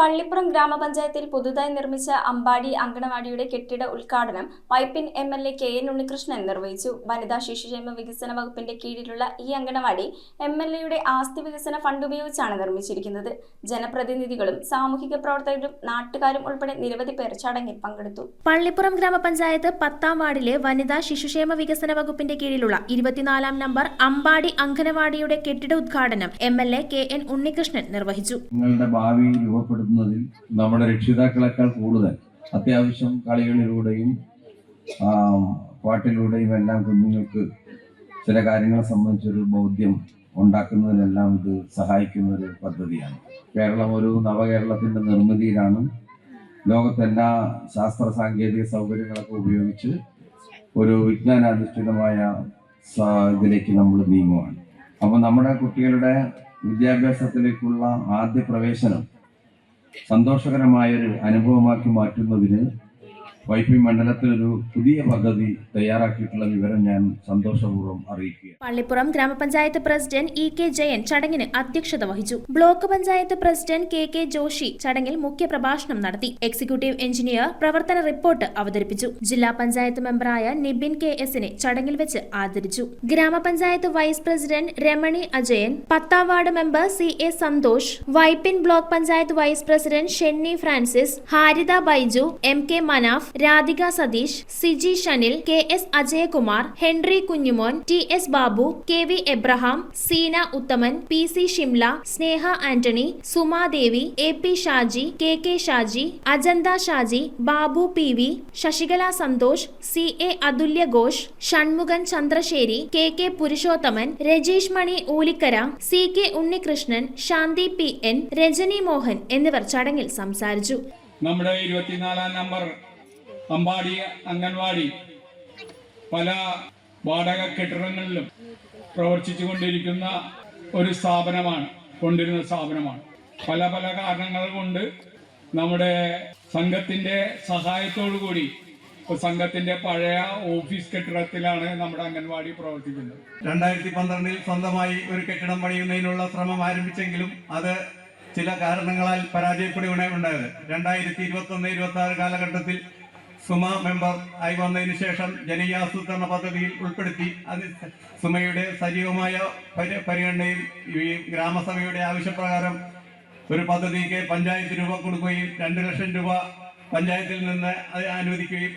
പള്ളിപ്പുറം ഗ്രാമപഞ്ചായത്തിൽ പുതുതായി നിർമ്മിച്ച അമ്പാടി അങ്കണവാടിയുടെ കെട്ടിട ഉദ്ഘാടനം Vypin M L A K N Unnikrishnan നിർവഹിച്ചു. വനിതാ ശിശുക്ഷേമ വികസന വകുപ്പിന്റെ കീഴിലുള്ള ഈ അങ്കണവാടി എം എൽ എയുടെ ആസ്തി വികസന ഫണ്ട് ഉപയോഗിച്ചാണ് നിർമ്മിച്ചിരിക്കുന്നത്. ജനപ്രതിനിധികളും സാമൂഹിക പ്രവർത്തകരും നാട്ടുകാരും ഉൾപ്പെടെ നിരവധി പേർ ചടങ്ങിൽ പങ്കെടുത്തു. പള്ളിപ്പുറം ഗ്രാമപഞ്ചായത്ത് പത്താം വാർഡിലെ വനിതാ ശിശുക്ഷേമ വികസന വകുപ്പിന്റെ കീഴിലുള്ള ഇരുപത്തിനാലാം നമ്പർ അമ്പാടി അങ്കണവാടിയുടെ കെട്ടിട ഉദ്ഘാടനം M L A K N Unnikrishnan നിർവഹിച്ചു. നിങ്ങളുടെ ഭാവി രൂപപ്പെടുത്തുന്നതിൽ നമ്മുടെ രക്ഷിതാക്കളെക്കാൾ കൂടുതൽ. അത്യാവശ്യം കളികളിലൂടെയും പാട്ടിലൂടെയും എല്ലാം കുഞ്ഞുങ്ങൾക്ക് ചില കാര്യങ്ങളെ സംബന്ധിച്ചൊരു ബോധ്യം ഉണ്ടാക്കുന്നതിനെല്ലാം ഇത് സഹായിക്കുന്ന ഒരു പദ്ധതിയാണ്. കേരളം ഒരു നവകേരളത്തിന്റെ നിർമ്മിതിയിലാണ്. ലോകത്തെല്ലാ ശാസ്ത്ര സാങ്കേതിക സൗകര്യങ്ങളൊക്കെ ഉപയോഗിച്ച് ഒരു വിജ്ഞാനാധിഷ്ഠിതമായ ഇതിലേക്ക് നമ്മൾ നീങ്ങുവാണ്. അപ്പോൾ നമ്മുടെ കുട്ടികളുടെ വിദ്യാഭ്യാസത്തിലേക്കുള്ള ആദ്യ പ്രവേശനം സന്തോഷകരമായൊരു അനുഭവമാക്കി മാറ്റുന്നതിന് വൈപ്പി മണ്ഡലത്തിൽ ഒരു പുതിയ പദ്ധതി തയ്യാറാക്കിയിട്ടുള്ള വിവരം ഞാൻ സന്തോഷപൂർവം അറിയിക്കുക പള്ളിപ്പുറം ഗ്രാമപഞ്ചായത്ത് പ്രസിഡന്റ് ഇ കെ ജയൻ ചടങ്ങിന് അധ്യക്ഷത വഹിച്ചു. Block panchayat president K K Joshi ചടങ്ങിൽ മുഖ്യപ്രഭാഷണം നടത്തി. എക്സിക്യൂട്ടീവ് എഞ്ചിനീയർ പ്രവർത്തന റിപ്പോർട്ട് അവതരിപ്പിച്ചു. ജില്ലാ പഞ്ചായത്ത് മെമ്പറായ നിബിൻ കെ എസിനെ ചടങ്ങിൽ വെച്ച് ആദരിച്ചു. ഗ്രാമപഞ്ചായത്ത് വൈസ് പ്രസിഡന്റ് രമണി അജയൻ പത്താം ward member C A Santhosh Vypin block panchayat vice president Shenny Francis Haritha Baiju M K Manaf Radhika Satheesh Siji Shanil K S Ajayakumar Henry Kunjumon T S Babu K V Abraham Seena Uthaman P C Shimla Sneha Antony Sumadevi A P Shaji K K Shaji Ajantha Shaji Babu P V Sasikala Santhosh C A Athulya Ghosh Shanmukhan Chandrasseri K K Purushothaman Rajeesh Mani Oolikkara C K Unnikrishnan Shanthi P N Rajani Mohan എന്നിവർ ചടങ്ങിൽ സംസാരിച്ചു. നമ്മുടെ ഇരുപത്തിനാലാം number Ambadi anganwadi പല വാടക കെട്ടിടങ്ങളിലും പ്രവർത്തിച്ചു കൊണ്ടിരിക്കുന്ന ഒരു സ്ഥാപനമാണ് കൊണ്ടിരുന്ന സ്ഥാപനമാണ്. പല പല കാരണങ്ങൾ കൊണ്ട് നമ്മുടെ സംഘത്തിന്റെ സഹായത്തോടു കൂടി സംഘത്തിന്റെ പഴയ ഓഫീസ് കെട്ടിടത്തിലാണ് നമ്മുടെ അംഗൻവാടി പ്രവർത്തിക്കുന്നത്. രണ്ടായിരത്തി പന്ത്രണ്ടിൽ സ്വന്തമായി ഒരു കെട്ടിടം പണിയുന്നതിനുള്ള ശ്രമം ആരംഭിച്ചെങ്കിലും അത് ചില കാരണങ്ങളാൽ പരാജയപ്പെടുകയാണ് ഉണ്ടായത്. രണ്ടായിരത്തി ഇരുപത്തി ഒന്ന് ഇരുപത്തി ആറ് കാലഘട്ടത്തിൽ സുമ മെമ്പർ ആയി വന്നതിന് ശേഷം ജനകീയാസൂത്രണ പദ്ധതിയിൽ ഉൾപ്പെടുത്തി അത് സുമയുടെ സജീവമായ പരി- പരിഗണനയിൽ ഈ ഗ്രാമസഭയുടെ ആവശ്യപ്രകാരം ഒരു പദ്ധതിക്ക് പഞ്ചായത്ത് രൂപ കൊടുക്കുകയും രണ്ട് ലക്ഷം രൂപ പഞ്ചായത്തിൽ നിന്ന് അത് അനുവദിക്കുകയും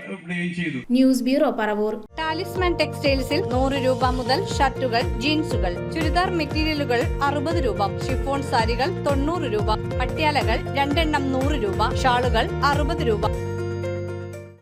ചെയ്തു. News bureau Paravur. ടാലിസ്മാൻ ടെക്സ്റ്റൈൽസിൽ നൂറ് രൂപ മുതൽ ഷർട്ടുകൾ ജീൻസുകൾ ചുരിദാർ മെറ്റീരിയലുകൾ അറുപത് രൂപ ഷിഫോൺ സാരികൾ തൊണ്ണൂറ് രൂപ പട്യാലകൾ രണ്ടെണ്ണം നൂറ് രൂപ ഷാളുകൾ അറുപത് രൂപ